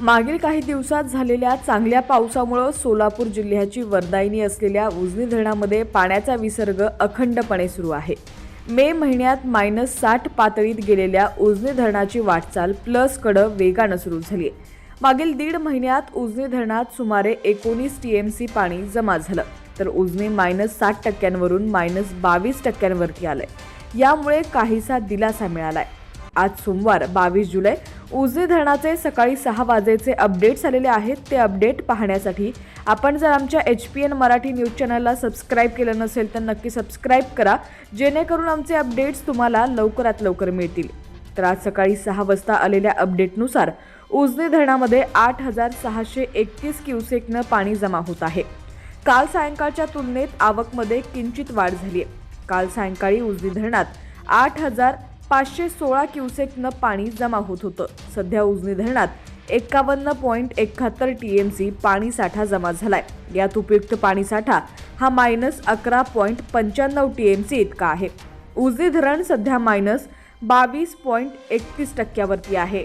मागील काही दिवसात झालेल्या चांगल्या पावसामुळं सोलापूर जिल्ह्याची वर्दायिनी असलेल्या उजनी धरणामध्ये पाण्याचा विसर्ग अखंडपणे सुरू आहे. मे महिन्यात मायनस साठ पातळीत गेलेल्या उजनी धरणाची वाटचाल प्लसकडं वेगानं सुरू झाली आहे मागील दीड महिन्यात उजनी धरणात सुमारे एकोणीस टीएमसी पाणी जमा झालं तर उजनी मायनस साठ टक्क्यांवरून मायनस बावीस टक्क्यांवरती आलंय. यामुळे काहीसा दिलासा मिळालाय. आज सोमवार बावीस जुलै उजनी धरणाचे सकाळी सहा वाजेचे अपडेट्स आलेले आहेत. ते अपडेट पाहण्यासाठी आपण जर आमच्या H P N Marathi news चॅनलला सबस्क्राईब केलं नसेल तर नक्की सबस्क्राईब करा. जेणेकरून आमचे अपडेट्स तुम्हाला लवकरात लवकर मिळतील. तर आज सकाळी सहा वाजता आलेल्या अपडेटनुसार उजनी धरणामध्ये आठ हजार सहाशे एकतीस क्युसेकनं पाणी जमा होत आहे. काल सायंकाळच्या तुलनेत आवकमध्ये किंचित वाढ झाली आहे काल सायंकाळी उजनी धरणात आठ हजार पाचशे सोळा क्युसेकनं पाणी जमा होत होतं. सध्या उजनी धरणात एक्कावन्न पॉईंट एकाहत्तर टी एम सी पाणी साठा जमा झालाय. यात उपयुक्त पाणी साठा हा मायनस अकरा पॉईंट पंच्याण्णव टी एम सी इतका आहे. उजनी धरण सध्या मायनस बावीस पॉईंट एकतीस टक्क्यावरती आहे.